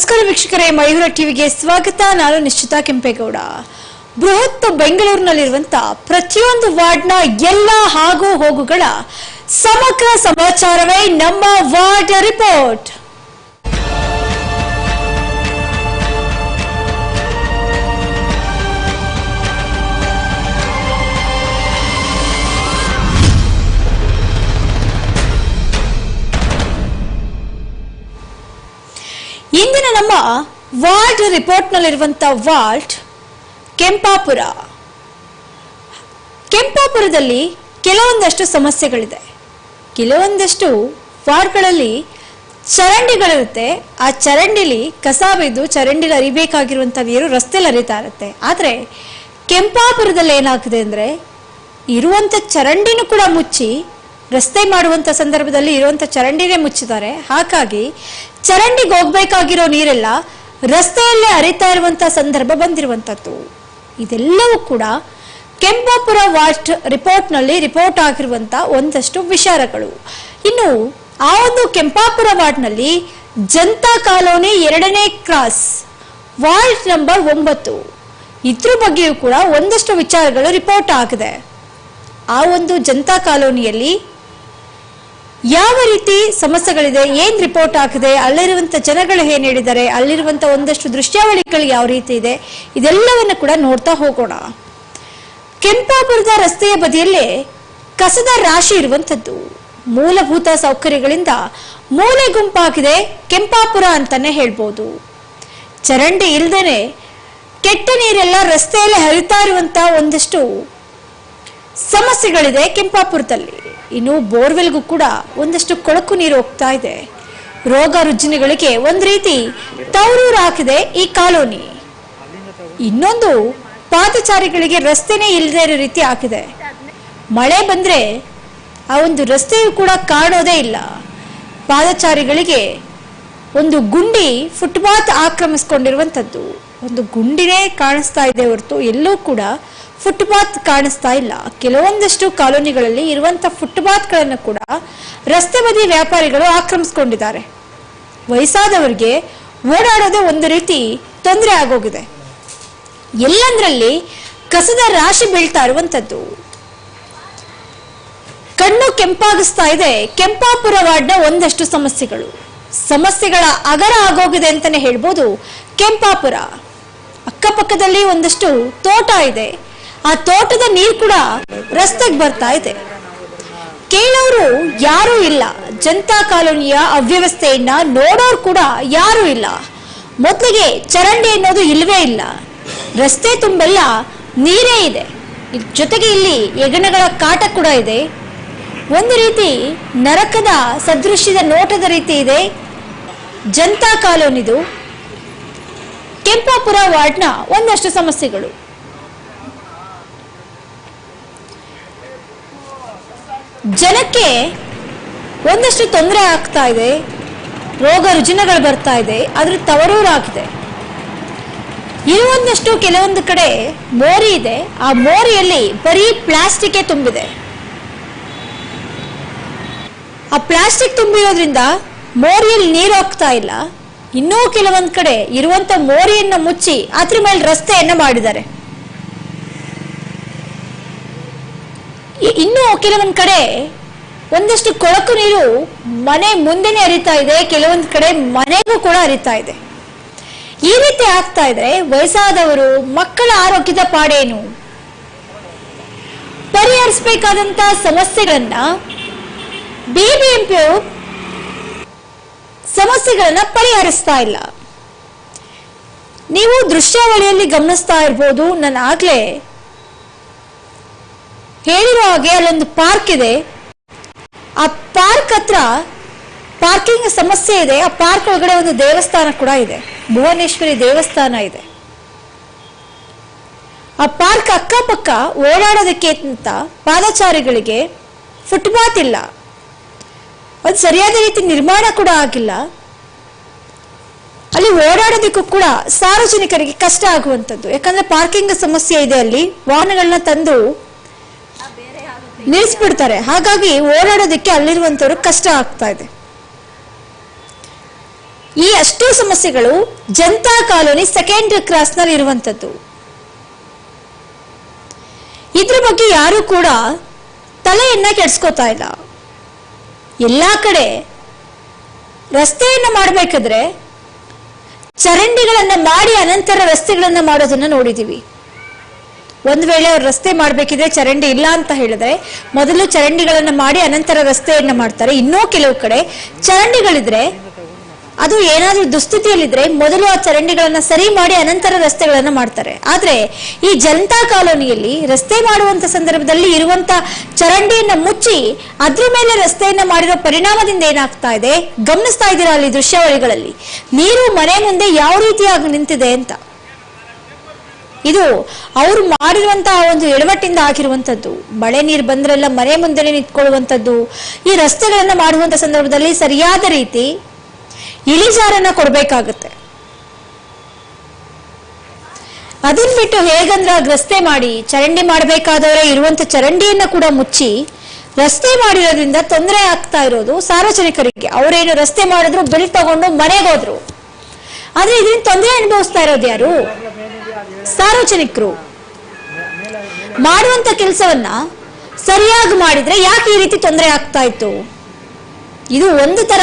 ನಮಸ್ಕಾರ ವೀಕ್ಷಕರೇ, ಮಯೂರ ಟಿವಿಗೆ ಸ್ವಾಗತ. ನಾನು ನಿಶ್ಚಿತ ಕೆಂಪೇಗೌಡ. ಬೃಹತ್ ಬೆಂಗಳೂರಿನಲ್ಲಿರುವಂತ ಪ್ರತಿಯೊಂದು ವಾರ್ಡ್ನ ಎಲ್ಲ ಹಾಗೂ ಹೋಗುಗಳ ಸಮಗ್ರ ಸಮಾಚಾರವೇ ನಮ್ಮ ವಾರ್ಡ್ ರಿಪೋರ್ಟ್. ಇಂದಿನ ನಮ್ಮ ವಾರ್ಡ್ ರಿಪೋರ್ಟ್ನಲ್ಲಿರುವಂಥ ವಾರ್ಡ್ ಕೆಂಪಾಪುರ. ಕೆಂಪಾಪುರದಲ್ಲಿ ಕೆಲವೊಂದಷ್ಟು ಸಮಸ್ಯೆಗಳಿದೆ. ಕೆಲವೊಂದಷ್ಟು ವಾರ್ಡ್ಗಳಲ್ಲಿ ಚರಂಡಿಗಳಿರುತ್ತೆ. ಆ ಚರಂಡಿಲಿ ಕಸ ಬಿದ್ದು ಚರಂಡಿಲಿ ಅರಿಬೇಕಾಗಿರುವಂಥ ನೀರು ರಸ್ತೆಯಲ್ಲಿ ಹರಿತಾ ಇರುತ್ತೆ. ಆದರೆ ಕೆಂಪಾಪುರದಲ್ಲಿ ಏನಾಗ್ತದೆ ಅಂದರೆ ಇರುವಂಥ ಚರಂಡಿನೂ ಕೂಡ ಮುಚ್ಚಿ ರಸ್ತೆ ಮಾಡುವಂಥ ಸಂದರ್ಭದಲ್ಲಿ ಇರುವಂಥ ಚರಂಡಿನೇ ಮುಚ್ಚಿದ್ದಾರೆ. ಹಾಗಾಗಿ ಚರಂಡಿಗೆ ಹೋಗ್ಬೇಕಾಗಿರೋ ನೀರೆಲ್ಲ ರಸ್ತೆಯಲ್ಲೇ ಹರಿತಾ ಇರುವಂಥ ಸಂದರ್ಭ ಬಂದಿರುವಂಥದ್ದು ಇದೆಲ್ಲವೂ ಕೂಡ ಕೆಂಪಾಪುರ ವಾಸ್ಟ್ ರಿಪೋರ್ಟ್ನಲ್ಲಿ ರಿಪೋರ್ಟ್ ಆಗಿರುವಂಥ ಒಂದಷ್ಟು ವಿಚಾರಗಳು. ಇನ್ನು ಆ ಒಂದು ಕೆಂಪಾಪುರ ವಾರ್ಡ್ನಲ್ಲಿ ಜನತಾ ಕಾಲೋನಿ ಎರಡನೇ ಕ್ರಾಸ್ ವಾರ್ಡ್ ನಂಬರ್ ಒಂಬತ್ತು. ಇದ್ರ ಬಗ್ಗೆಯೂ ಕೂಡ ಒಂದಷ್ಟು ವಿಚಾರಗಳು ರಿಪೋರ್ಟ್ ಆಗಿದೆ. ಆ ಒಂದು ಜನತಾ ಕಾಲೋನಿಯಲ್ಲಿ ಯಾವ ರೀತಿ ಸಮಸ್ಯೆಗಳಿದೆ, ಏನ್ ರಿಪೋರ್ಟ್ ಆಗಿದೆ ಅಲ್ಲಿರುವಂತ ಜನಗಳು ಏನ್ ಹೇಳಿದ್ದಾರೆ, ಅಲ್ಲಿರುವಂತ ಒಂದಷ್ಟು ದೃಶ್ಯಾವಳಿಗಳು ಯಾವ ರೀತಿ ಇದೆ, ಇದೆಲ್ಲವನ್ನ ಕೂಡ ನೋಡ್ತಾ ಹೋಗೋಣ. ಕೆಂಪಾಪುರದ ರಸ್ತೆಯ ಬದಿಯಲ್ಲೇ ಕಸದ ರಾಶಿ ಇರುವಂತದ್ದು ಮೂಲಭೂತ ಸೌಕರ್ಯಗಳಿಂದ ಮೂಲೆ ಗುಂಪಾಗಿದೆ ಕೆಂಪಾಪುರ ಅಂತಾನೆ ಹೇಳ್ಬೋದು. ಚರಂಡಿ ಇಲ್ದೇನೆ ಕೆಟ್ಟ ನೀರೆಲ್ಲ ರಸ್ತೆಯಲ್ಲಿ ಹರಿತಾ ಇರುವಂತ ಒಂದಷ್ಟು ಸಮಸ್ಯೆಗಳಿದೆ ಕೆಂಪಾಪುರದಲ್ಲಿ. ಇನ್ನು ಬೋರ್ವೆಲ್ಗೂ ಕೂಡ ಒಂದಷ್ಟು ಕೊಳಕು ನೀರು ಹೋಗ್ತಾ ಇದೆ. ರೋಗ ರುಜಿನಗಳಿಗೆ ಒಂದ್ ರೀತಿ ತವರೂರು ಹಾಕಿದೆ ಈ ಕಾಲೋನಿ. ಇನ್ನೊಂದು ಪಾದಚಾರಿಗಳಿಗೆ ರಸ್ತೆನೇ ಇಲ್ಲದೇ ಇರೋ ರೀತಿ ಹಾಕಿದೆ. ಮಳೆ ಬಂದ್ರೆ ಆ ಒಂದು ರಸ್ತೆಯು ಕೂಡ ಕಾಣೋದೇ ಇಲ್ಲ. ಪಾದಚಾರಿಗಳಿಗೆ ಒಂದು ಗುಂಡಿ ಫುಟ್ಪಾತ್ ಆಕ್ರಮಿಸ್ಕೊಂಡಿರುವಂಥದ್ದು ಒಂದು ಗುಂಡಿನೇ ಕಾಣಿಸ್ತಾ ಇದೆ ಹೊರತು ಎಲ್ಲೂ ಕೂಡ ಫುಟ್ಪಾತ್ ಕಾಣಿಸ್ತಾ ಇಲ್ಲ. ಕೆಲವೊಂದಷ್ಟು ಕಾಲೋನಿಗಳಲ್ಲಿ ಇರುವಂತ ಫುಟ್ಪಾತ್ಗಳನ್ನು ಕೂಡ ರಸ್ತೆ ಬದಿ ವ್ಯಾಪಾರಿಗಳು ಆಕ್ರಮಿಸ್ಕೊಂಡಿದ್ದಾರೆ. ವಯಸ್ಸಾದವರಿಗೆ ಓಡಾಡೋದೇ ಒಂದು ರೀತಿ ತೊಂದರೆ ಆಗೋಗಿದೆ. ಎಲ್ಲಂದ್ರಲ್ಲಿ ಕಸದ ರಾಶಿ ಬೀಳ್ತಾ ಇರುವಂತದ್ದು ಕಣ್ಣು ಕೆಂಪಾಗಿಸ್ತಾ ಇದೆ. ಕೆಂಪಾಪುರ ವಾರ್ಡ್ನ ಒಂದಷ್ಟು ಸಮಸ್ಯೆಗಳು. ಸಮಸ್ಯೆಗಳ ಅಗರ ಆಗೋಗಿದೆ ಅಂತಾನೆ ಹೇಳ್ಬೋದು ಕೆಂಪಾಪುರ. ಅಕ್ಕಪಕ್ಕದಲ್ಲಿ ಒಂದಷ್ಟು ತೋಟ ಇದೆ. ಆ ತೋಟದ ನೀರು ಕೂಡ ರಸ್ತೆಗೆ ಬರ್ತಾ ಇದೆ. ಕೇಳೋರು ಯಾರೂ ಇಲ್ಲ. ಜನತಾ ಕಾಲೋನಿಯ ಅವ್ಯವಸ್ಥೆಯನ್ನ ನೋಡೋರು ಕೂಡ ಯಾರೂ ಇಲ್ಲ. ಮೊದಲಿಗೆ ಚರಂಡಿ ಅನ್ನೋದು ಇಲ್ಲವೇ ಇಲ್ಲ. ರಸ್ತೆ ತುಂಬೆಲ್ಲ ನೀರೇ ಇದೆ. ಜೊತೆಗೆ ಇಲ್ಲಿ ಯಗಣಗಳ ಕಾಟ ಕೂಡ ಇದೆ. ಒಂದು ರೀತಿ ನರಕದ ಸದೃಶ್ಯದ ನೋಟದ ರೀತಿ ಇದೆ. ಜನತಾ ಕಾಲೋನಿದು ಕೆಂಪಾಪುರ ವಾರ್ಡ್ನ ಒಂದಷ್ಟು ಸಮಸ್ಯೆಗಳು. ಜನಕ್ಕೆ ಒಂದಷ್ಟು ತೊಂದರೆ ಆಗ್ತಾ ಇದೆ, ರೋಗ ರುಜಿನಗಳು ಬರ್ತಾ ಇದೆ ಅದ್ರ ತವರೂರಾಗಿದೆ. ಇರುವಂದಷ್ಟು ಕೆಲವೊಂದು ಕಡೆ ಮೋರಿ ಇದೆ. ಆ ಮೋರಿಯಲ್ಲಿ ಬರೀ ಪ್ಲಾಸ್ಟಿಕ್ ತುಂಬಿದೆ. ಆ ಪ್ಲಾಸ್ಟಿಕ್ ತುಂಬಿರೋದ್ರಿಂದ ಮೋರಿಯಲ್ಲಿ ನೀರು ಹೋಗ್ತಾ ಇಲ್ಲ. ಇನ್ನೂ ಕೆಲವೊಂದು ಕಡೆ ಇರುವಂತ ಮೋರಿಯನ್ನ ಮುಚ್ಚಿ ಅದ್ರ ಮೇಲೆ ರಸ್ತೆಯನ್ನ ಮಾಡಿದ್ದಾರೆ. ಇನ್ನೂ ಕೆಲವೊಂದ್ ಕಡೆ ಒಂದಷ್ಟು ಕೊಳಕು ನೀರು ಮನೆ ಮುಂದೆನೆ ಹರಿತಾ ಇದೆ, ಕೆಲವೊಂದ್ ಕಡೆ ಮನೆಗೂ ಕೂಡ ಹರಿತಾ ಇದೆ. ಈ ರೀತಿ ಆಗ್ತಾ ಇದ್ರೆ ವಯಸ್ಸಾದವರು ಮಕ್ಕಳ ಆರೋಗ್ಯದ ಪಾಡೇನು? ಪರಿಹರಿಸಬೇಕಾದಂತ ಸಮಸ್ಯೆಗಳನ್ನ ಬಿಬಿಎಂಪಿ ಸಮಸ್ಯೆಗಳನ್ನ ಪರಿಹರಿಸ್ತಾ ಇಲ್ಲ. ನೀವು ದೃಶ್ಯಾವಳಿಯಲ್ಲಿ ಗಮನಿಸ್ತಾ ಇರ್ಬೋದು, ನಾನು ಆಗ್ಲೇ ಹೇಳಿರೋ ಹಾಗೆ ಅಲ್ಲೊಂದು ಪಾರ್ಕ್ ಇದೆ. ಆ ಪಾರ್ಕ್ ಹತ್ರ ಪಾರ್ಕಿಂಗ್ ಸಮಸ್ಯೆ ಇದೆ. ಆ ಪಾರ್ಕ್ ಒಳಗಡೆ ಒಂದು ದೇವಸ್ಥಾನ ಕೂಡ ಇದೆ. ಭುವನೇಶ್ವರಿ ದೇವಸ್ಥಾನ ಇದೆ. ಆ ಪಾರ್ಕ್ ಅಕ್ಕಪಕ್ಕ ಓಡಾಡೋದಕ್ಕೆ ಅಂತ ಪಾದಚಾರಿಗಳಿಗೆ ಫುಟ್ಪಾತ್ ಇಲ್ಲ. ಅದು ಸರಿಯಾದ ರೀತಿ ನಿರ್ಮಾಣ ಕೂಡ ಆಗಿಲ್ಲ. ಅಲ್ಲಿ ಓಡಾಡೋದಕ್ಕೂ ಕೂಡ ಸಾರ್ವಜನಿಕರಿಗೆ ಕಷ್ಟ ಆಗುವಂಥದ್ದು. ಯಾಕಂದ್ರೆ ಪಾರ್ಕಿಂಗ್ ಸಮಸ್ಯೆ ಇದೆ ಅಲ್ಲಿ. ವಾಹನಗಳನ್ನ ತಂದು ನಿಲ್ಲಿಸ್ಬಿಡ್ತಾರೆ. ಹಾಗಾಗಿ ಓಡಾಡೋದಕ್ಕೆ ಅಲ್ಲಿರುವಂತವ್ರು ಕಷ್ಟ ಆಗ್ತಾ ಇದೆ. ಈ ಅಷ್ಟು ಸಮಸ್ಯೆಗಳು ಜನತಾ ಕಾಲೋನಿ ಸೆಕೆಂಡ್ ಕ್ರಾಸ್ನಲ್ಲಿ ಇರುವಂತದ್ದು ಇದ್ರ ಬಗ್ಗೆ ಯಾರು ಕೂಡ ತಲೆಯನ್ನ ಕೆಡ್ಸ್ಕೋತಾ ಇಲ್ಲ. ಎಲ್ಲಾ ಕಡೆ ರಸ್ತೆಯನ್ನ ಮಾಡಬೇಕಾದ್ರೆ ಚರಂಡಿಗಳನ್ನ ಮಾಡಿ ಅನಂತರ ರಸ್ತೆಗಳನ್ನ ಮಾಡೋದನ್ನ ನೋಡಿದೀವಿ. ಒಂದು ವೇಳೆ ಅವ್ರು ರಸ್ತೆ ಮಾಡಬೇಕಿದ್ರೆ ಚರಂಡಿ ಇಲ್ಲ ಅಂತ ಹೇಳಿದ್ರೆ ಮೊದಲು ಚರಂಡಿಗಳನ್ನು ಮಾಡಿ ಅನಂತರ ರಸ್ತೆಯನ್ನು ಮಾಡ್ತಾರೆ. ಇನ್ನೂ ಕೆಲವು ಕಡೆ ಚರಂಡಿಗಳಿದ್ರೆ ಅದು ಏನಾದ್ರೂ ದುಸ್ಥಿತಿಯಲ್ಲಿದ್ರೆ ಮೊದಲು ಆ ಚರಂಡಿಗಳನ್ನು ಸರಿ ಮಾಡಿ ಅನಂತರ ರಸ್ತೆಗಳನ್ನು ಮಾಡ್ತಾರೆ. ಆದರೆ ಈ ಜನತಾ ಕಾಲೋನಿಯಲ್ಲಿ ರಸ್ತೆ ಮಾಡುವಂತ ಸಂದರ್ಭದಲ್ಲಿ ಇರುವಂತ ಚರಂಡಿಯನ್ನು ಮುಚ್ಚಿ ಅದ್ರ ಮೇಲೆ ರಸ್ತೆಯನ್ನು ಮಾಡಿರೋ ಪರಿಣಾಮದಿಂದ ಏನಾಗ್ತಾ ಇದೆ? ಗಮನಿಸ್ತಾ ಇದ್ದೀರಾ ಅಲ್ಲಿ ದೃಶ್ಯಾವಳಿಗಳಲ್ಲಿ? ನೀರು ಮನೆ ಮುಂದೆ ಯಾವ ರೀತಿಯಾಗಿ ನಿಂತಿದೆ ಅಂತ. ಇದು ಅವ್ರು ಮಾಡಿರುವಂತಹ ಒಂದು ಎಡವಟ್ಟಿಂದ ಆಗಿರುವಂಥದ್ದು. ಮಳೆ ನೀರು ಬಂದ್ರೆಲ್ಲ ಮನೆ ಮುಂದೆ ನಿಂತ್ಕೊಳ್ಳುವಂಥದ್ದು. ಈ ರಸ್ತೆಗಳನ್ನ ಮಾಡುವಂತ ಸಂದರ್ಭದಲ್ಲಿ ಸರಿಯಾದ ರೀತಿ ಇಳಿಜಾರನ್ನ ಕೊಡ್ಬೇಕಾಗುತ್ತೆ. ಅದನ್ ಬಿಟ್ಟು ಹೇಗಂದ್ರೆ ರಸ್ತೆ ಮಾಡಿ, ಚರಂಡಿ ಮಾಡಬೇಕಾದವರೇ ಇರುವಂತ ಚರಂಡಿಯನ್ನ ಕೂಡ ಮುಚ್ಚಿ ರಸ್ತೆ ಮಾಡಿರೋದ್ರಿಂದ ತೊಂದರೆ ಆಗ್ತಾ ಇರೋದು ಸಾರ್ವಜನಿಕರಿಗೆ. ಅವರೇನು ರಸ್ತೆ ಮಾಡಿದ್ರು, ಬಿಲ್ ತಗೊಂಡು ಮನೆಗೆ ಹೋದ್ರು. ಆದ್ರೆ ಇದರಿಂದ ತೊಂದರೆ ಅನುಭವಿಸ್ತಾ ಇರೋದು ಯಾರು? ಸಾರ್ವಜನಿಕರು ಮಾಡುವಂತ ಕೆಲಸವನ್ನ ಸರಿಯಾಗಿ ಮಾಡಿದ್ರೆ ಯಾಕೆ ಈ ರೀತಿ ತೊಂದರೆ ಆಗ್ತಾ ಇತ್ತು? ಇದು ಒಂದು ತರ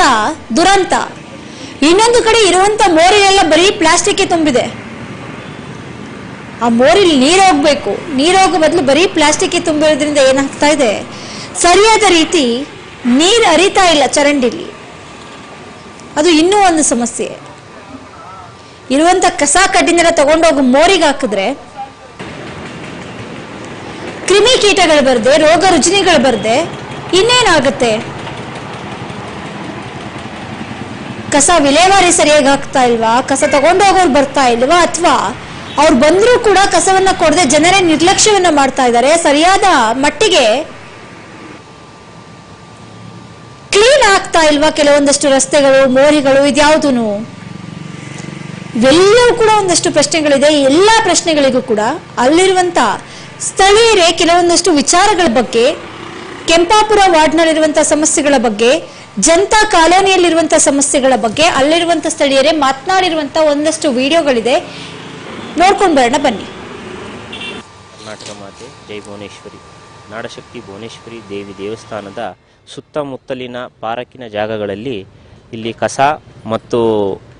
ದುರಂತ. ಇನ್ನೊಂದು ಕಡೆ ಇರುವಂತ ಮೋರಿಲೆಲ್ಲ ಬರೀ ಪ್ಲಾಸ್ಟಿಕ್ ತುಂಬಿದೆ. ಆ ಮೋರಿಲಿ ನೀರು ಹೋಗ್ಬೇಕು. ನೀರು ಬದಲು ಬರೀ ಪ್ಲಾಸ್ಟಿಕ್ ತುಂಬಿರೋದ್ರಿಂದ ಏನಾಗ್ತಾ ಇದೆ? ಸರಿಯಾದ ರೀತಿ ನೀರು ಹರಿತಾ ಇಲ್ಲ ಚರಂಡಿಲಿ. ಅದು ಇನ್ನೂ ಒಂದು ಸಮಸ್ಯೆ. ಇರುವಂತ ಕಸ ಕಡ್ಡಿನೆಲ್ಲ ತಗೊಂಡೋಗಿ ಮೋರಿಗೆ ಹಾಕಿದ್ರೆ ಕ್ರಿಮಿ ಕೀಟಗಳು ಬರದೆ, ರೋಗ ರುಜಿನಿಗಳು ಬರದೆ, ಇನ್ನೇನಾಗುತ್ತೆ? ಕಸ ವಿಲೇವಾರಿ ಸರಿಯಾಗಿ ಹಾಕ್ತಾ ಇಲ್ವಾ? ಕಸ ತಗೊಂಡೋಗೋರು ಬರ್ತಾ ಇಲ್ವಾ? ಅಥವಾ ಅವ್ರು ಬಂದರೂ ಕೂಡ ಕಸವನ್ನ ಕೊಡದೆ ಜನರೇ ನಿರ್ಲಕ್ಷ್ಯವನ್ನ ಮಾಡ್ತಾ ಇದ್ದಾರೆ, ಸರಿಯಾದ ಮಟ್ಟಿಗೆ ಕ್ಲೀನ್ ಆಗ್ತಾ ಇಲ್ವಾ ಕೆಲವೊಂದಷ್ಟು ರಸ್ತೆಗಳು, ಮೋರಿಗಳು ಇದ್ಯಾವುದೂ ಇವೆಲ್ಲವೂ ಕೂಡ ಒಂದಷ್ಟು ಪ್ರಶ್ನೆಗಳಿದೆ. ಈ ಎಲ್ಲ ಪ್ರಶ್ನೆಗಳಿಗೂ ಕೂಡ ಅಲ್ಲಿರುವಂತ ಸ್ಥಳೀಯರೇ ಕೆಲವೊಂದಷ್ಟು ವಿಚಾರಗಳ ಬಗ್ಗೆ, ಕೆಂಪಾಪುರ ವಾರ್ಡ್ನಲ್ಲಿರುವಂತಹ ಸಮಸ್ಯೆಗಳ ಬಗ್ಗೆ, ಜನತಾ ಕಾಲೋನಿಯಲ್ಲಿರುವಂತಹ ಸಮಸ್ಯೆಗಳ ಬಗ್ಗೆ, ಅಲ್ಲಿರುವಂತ ಸ್ಥಳೀಯರೇ ಮಾತನಾಡಿರುವಂತ ಒಂದಷ್ಟು ವಿಡಿಯೋಗಳಿದೆ. ನೋಡ್ಕೊಂಡು ಬರೋಣ, ಬನ್ನಿ. ಕರ್ನಾಟಕ ಮಾತೆ, ಜೈ ಭುವನೇಶ್ವರಿ. ನಾಡಶಕ್ತಿ ಭುವನೇಶ್ವರಿ ದೇವಿ ದೇವಸ್ಥಾನದ ಸುತ್ತಮುತ್ತಲಿನ ಪಾರಕಿನ ಜಾಗಗಳಲ್ಲಿ ಇಲ್ಲಿ ಕಸ ಮತ್ತು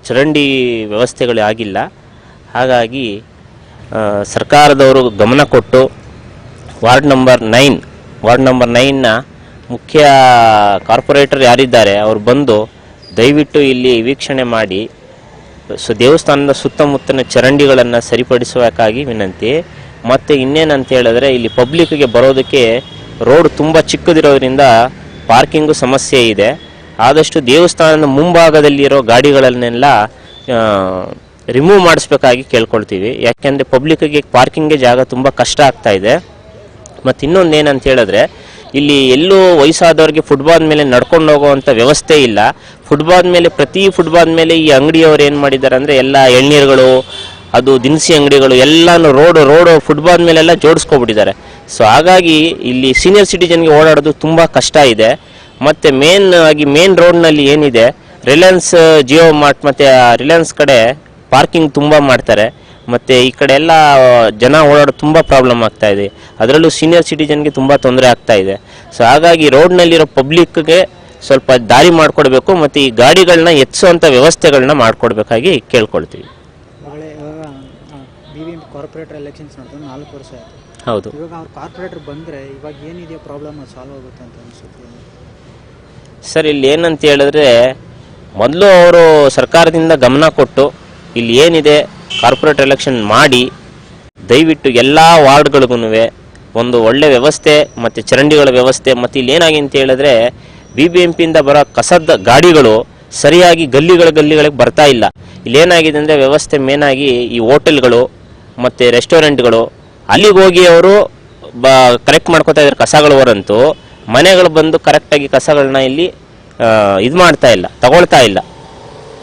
ಚರಂಡಿ ವ್ಯವಸ್ಥೆಗಳು ಆಗಿಲ್ಲ. ಹಾಗಾಗಿ ಸರ್ಕಾರದವರು ಗಮನ ಕೊಟ್ಟು ward number nine, ward number ನೈನ್ನ ಮುಖ್ಯ ಕಾರ್ಪೊರೇಟರ್ ಯಾರಿದ್ದಾರೆ, ಅವರು ಬಂದು ದಯವಿಟ್ಟು ಇಲ್ಲಿ ವೀಕ್ಷಣೆ ಮಾಡಿ. ಸೊ, ದೇವಸ್ಥಾನದ ಸುತ್ತಮುತ್ತಲಿನ ಚರಂಡಿಗಳನ್ನು ಸರಿಪಡಿಸಬೇಕಾಗಿ ವಿನಂತಿ. ಮತ್ತು ಇನ್ನೇನಂತ ಹೇಳಿದ್ರೆ, ಇಲ್ಲಿ ಪಬ್ಲಿಕ್ಗೆ ಬರೋದಕ್ಕೆ ರೋಡ್ ತುಂಬ ಚಿಕ್ಕದಿರೋದ್ರಿಂದ ಪಾರ್ಕಿಂಗು ಸಮಸ್ಯೆ ಇದೆ. ಆದಷ್ಟು ದೇವಸ್ಥಾನದ ಮುಂಭಾಗದಲ್ಲಿರೋ ಗಾಡಿಗಳನ್ನೆಲ್ಲ ರಿಮೂವ್ ಮಾಡಿಸ್ಬೇಕಾಗಿ ಕೇಳ್ಕೊಳ್ತೀವಿ. ಯಾಕೆಂದರೆ ಪಬ್ಲಿಕ್ಗೆ ಪಾರ್ಕಿಂಗ್ಗೆ ಜಾಗ ತುಂಬ ಕಷ್ಟ ಆಗ್ತಾ ಇದೆ. ಮತ್ತು ಇನ್ನೊಂದು ಏನಂತ ಹೇಳಿದ್ರೆ, ಇಲ್ಲಿ ಎಲ್ಲೂ ವಯಸ್ಸಾದವ್ರಿಗೆ ಫುಟ್ಬಾಲ್ ಮೇಲೆ ನಡ್ಕೊಂಡು ಹೋಗುವಂಥ ವ್ಯವಸ್ಥೆ ಇಲ್ಲ. ಫುಟ್ಬಾಲ್ ಮೇಲೆ, ಪ್ರತಿ ಫುಟ್ಬಾಲ್ ಮೇಲೆ ಈ ಅಂಗಡಿಯವರು ಏನು ಮಾಡಿದ್ದಾರೆ ಅಂದರೆ ಎಲ್ಲ ಎಳ್ನೀರುಗಳು, ಅದು ದಿನಸಿ ಅಂಗಡಿಗಳು, ಎಲ್ಲನೂ ರೋಡು ರೋಡು ಫುಟ್ಬಾಲ್ ಮೇಲೆಲ್ಲ ಜೋಡಿಸ್ಕೊಬಿಟ್ಟಿದ್ದಾರೆ. ಸೊ ಹಾಗಾಗಿ ಇಲ್ಲಿ ಸೀನಿಯರ್ ಸಿಟಿಜನ್ಗೆ ಓಡಾಡೋದು ತುಂಬ ಕಷ್ಟ ಇದೆ. ಮತ್ತು ಮೇನ್ ಆಗಿ ಮೇನ್ ರೋಡ್ನಲ್ಲಿ ಏನಿದೆ ರಿಲಯನ್ಸ್ ಜಿಯೋ ಮಾರ್ಟ್ ಮತ್ತು ರಿಲಯನ್ಸ್ ಕಡೆ ಪಾರ್ಕಿಂಗ್ ತುಂಬ ಮಾಡ್ತಾರೆ. ಮತ್ತು ಈ ಕಡೆ ಎಲ್ಲ ಜನ ಓಡಾಡೋದು ತುಂಬ ಪ್ರಾಬ್ಲಮ್ ಆಗ್ತಾ ಇದೆ. ಅದರಲ್ಲೂ ಸೀನಿಯರ್ ಸಿಟಿಜನ್ಗೆ ತುಂಬ ತೊಂದರೆ ಆಗ್ತಾ ಇದೆ. ಸೊ ಹಾಗಾಗಿ ರೋಡ್ನಲ್ಲಿರೋ ಪಬ್ಲಿಕ್ಗೆ ಸ್ವಲ್ಪ ದಾರಿ ಮಾಡಿಕೊಡ್ಬೇಕು ಮತ್ತು ಈ ಗಾಡಿಗಳನ್ನ ಎತ್ತಿಸುವಂಥ ವ್ಯವಸ್ಥೆಗಳನ್ನ ಮಾಡ್ಕೊಡ್ಬೇಕಾಗಿ ಕೇಳ್ಕೊಳ್ತೀವಿ. ಮಗಳೇ ಇವಾಗ ಬಿ ಬಿ ಕಾರ್ಪೊರೇಟರ್ ಎಲೆಕ್ಷನ್ಸ್ ನಡೆದು ನಾಲ್ಕು ವರ್ಷ ಆಯಿತು. ಹೌದು. ಇವಾಗ ಅವ್ರು ಕಾರ್ಪೊರೇಟರ್ ಬಂದ್ರೆ ಇವಾಗ ಏನಿದೆಯೋ ಪ್ರಾಬ್ಲಮ್ ಸಾಲ್ವ್ ಆಗುತ್ತೆ ಅಂತ ಅನಿಸುತ್ತೆ. ಸರ್, ಇಲ್ಲಿ ಏನಂತ ಹೇಳಿದ್ರೆ, ಮೊದಲು ಅವರು ಸರ್ಕಾರದಿಂದ ಗಮನ ಕೊಟ್ಟು ಇಲ್ಲಿ ಏನಿದೆ ಕಾರ್ಪೊರೇಟ್ ಎಲೆಕ್ಷನ್ ಮಾಡಿ, ದಯವಿಟ್ಟು ಎಲ್ಲ ವಾರ್ಡ್ಗಳಿಗೂ ಒಂದು ಒಳ್ಳೆ ವ್ಯವಸ್ಥೆ ಮತ್ತು ಚರಂಡಿಗಳ ವ್ಯವಸ್ಥೆ ಮತ್ತು ಇಲ್ಲಿ ಏನಾಗಿ ಅಂತ ಹೇಳಿದ್ರೆ ಬಿ ಬಿ ಎಂ ಪಿಯಿಂದ ಬರೋ ಕಸದ ಗಾಡಿಗಳು ಸರಿಯಾಗಿ ಗಲ್ಲಿಗಳ ಗಲ್ಲಿಗಳಿಗೆ ಬರ್ತಾ ಇಲ್ಲ. ಇಲ್ಲಿ ಏನಾಗಿದೆ ಅಂದರೆ ವ್ಯವಸ್ಥೆ ಮೇನಾಗಿ ಈ ಹೋಟೆಲ್ಗಳು ಮತ್ತು ರೆಸ್ಟೋರೆಂಟ್ಗಳು ಅಲ್ಲಿಗೆ ಹೋಗಿ ಅವರು ಬ ಕರೆಕ್ಟ್ ಮಾಡ್ಕೋತಾ ಇದ್ದಾರೆ ಕಸಗಳು ಹೊರಂತೂ ಮನೆಗಳು ಬಂದು ಕರೆಕ್ಟಾಗಿ ಕಸಗಳನ್ನ ಇಲ್ಲಿ ಇದು ಮಾಡ್ತಾ ಇಲ್ಲ, ತಗೊಳ್ತಾ ಇಲ್ಲ.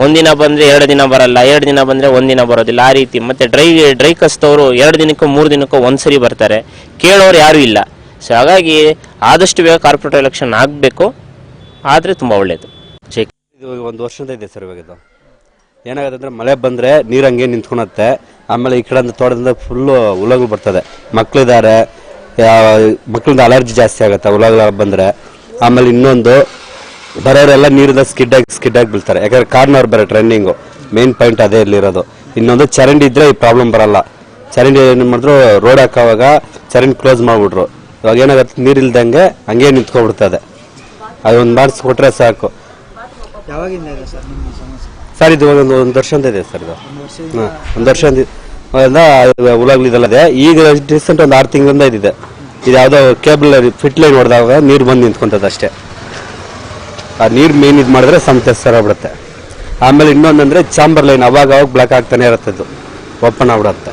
ಒಂದಿನ ಬಂದರೆ ಎರಡು ದಿನ ಬರಲ್ಲ, ಎರಡು ದಿನ ಬಂದರೆ ಒಂದಿನ ಬರೋದಿಲ್ಲ. ಆ ರೀತಿ ಮತ್ತು ಡ್ರೈ ಡ್ರೈ ಕಸ್ತವರು ಎರಡು ದಿನಕ್ಕೂ ಮೂರು ದಿನಕ್ಕೂ ಒಂದ್ಸರಿ ಬರ್ತಾರೆ. ಕೇಳೋರು ಯಾರೂ ಇಲ್ಲ. ಸೊ ಹಾಗಾಗಿ ಆದಷ್ಟು ಬೇಗ ಕಾರ್ಪೊರೇಟ್ ಎಲೆಕ್ಷನ್ ಆಗಬೇಕು. ಆದರೆ ತುಂಬ ಒಳ್ಳೆಯದು ಇದು ಒಂದು ವರ್ಷದ ಇದೆ ಸರ್ ಇವಾಗ ಇದು. ಏನಾಗುತ್ತೆ ಅಂದರೆ ಮಳೆ ಬಂದರೆ ನೀರು ಹಂಗೆ ನಿಂತ್ಕೊಳತ್ತೆ ಆಮೇಲೆ ಈ ಕಡೆಯಿಂದ ತೋಟದಿಂದ ಫುಲ್ಲು ಹುಳಗಳು ಬರ್ತದೆ. ಮಕ್ಕಳಿದ್ದಾರೆ ಮಕ್ಕಳಿಂದ ಅಲರ್ಜಿ ಜಾಸ್ತಿ ಆಗುತ್ತೆ ಹುಳಗಳು ಬಂದರೆ. ಆಮೇಲೆ ಇನ್ನೊಂದು ಬರೋರೆಲ್ಲ ನೀರಿಂದ ಸ್ಕಿಡ್ ಆಗಿ ಸ್ಕಿಡ್ ಆಗಿ ಬೀಳ್ತಾರೆ. ಯಾಕಂದ್ರೆ ಕಾರ್ನವ್ರು ಬರೋ ಟ್ರೆಂಡಿಂಗು ಮೇನ್ ಪಾಯಿಂಟ್ ಅದೇ ಇಲ್ಲಿರೋದು. ಇನ್ನೊಂದು ಚರಂಡಿ ಇದ್ದರೆ ಈ ಪ್ರಾಬ್ಲಮ್ ಬರಲ್ಲ. ಚರಂಡಿ ಏನು ಮಾಡಿದ್ರು ರೋಡ್ ಹಾಕೋವಾಗ ಚರಂಡಿ ಕ್ಲೋಸ್ ಮಾಡಿಬಿಟ್ರು. ಇವಾಗ ಏನಾಗುತ್ತೆ ನೀರಿಲ್ದಂಗೆ ಹಂಗೆ ನಿಂತ್ಕೊಬಿಡ್ತದೆ ಅದೊಂದು ಮಾಡಿಸ್ಕೊಟ್ರೆ ಸಾಕು. ಸರ್ ಇದು ಒಂದು ಒಂದು ವರ್ಷದಿಂದ ಇದೆ ಸರ್ ಇದು. ಹಾಂ ಒಂದು ವರ್ಷದಿಂದ ಹುಳಗಳಿದೆಲ್ಲ ಇದೆ. ಈಗ ರೀಸೆಂಟ್ ಒಂದು ಆರು ತಿಂಗಳಿಂದ ಇದಿದೆ. ಇದು ಯಾವುದೋ ಕೇಬಲ್ ಫಿಟ್ ಲೈನ್ ಹೊಡೆದಾಗ ನೀರು ಬಂದು ನಿಂತ್ಕೊಂತದ ಅಷ್ಟೇ. ಆ ನೀರು ಮೇನ್ ಇದು ಮಾಡಿದ್ರೆ ಸಮಸ್ಯೆ ಸರ ಬಿಡುತ್ತೆ. ಆಮೇಲೆ ಇನ್ನೊಂದಂದ್ರೆ ಚಾಂಬರ್ ಲೈನ್ ಅವಾಗ ಅವಾಗ ಬ್ಲಾಕ್ ಆಗ್ತಾನೆ ಇರುತ್ತೆ ಅದು ಓಪನ್ ಆಗ್ಬಿಡುತ್ತೆ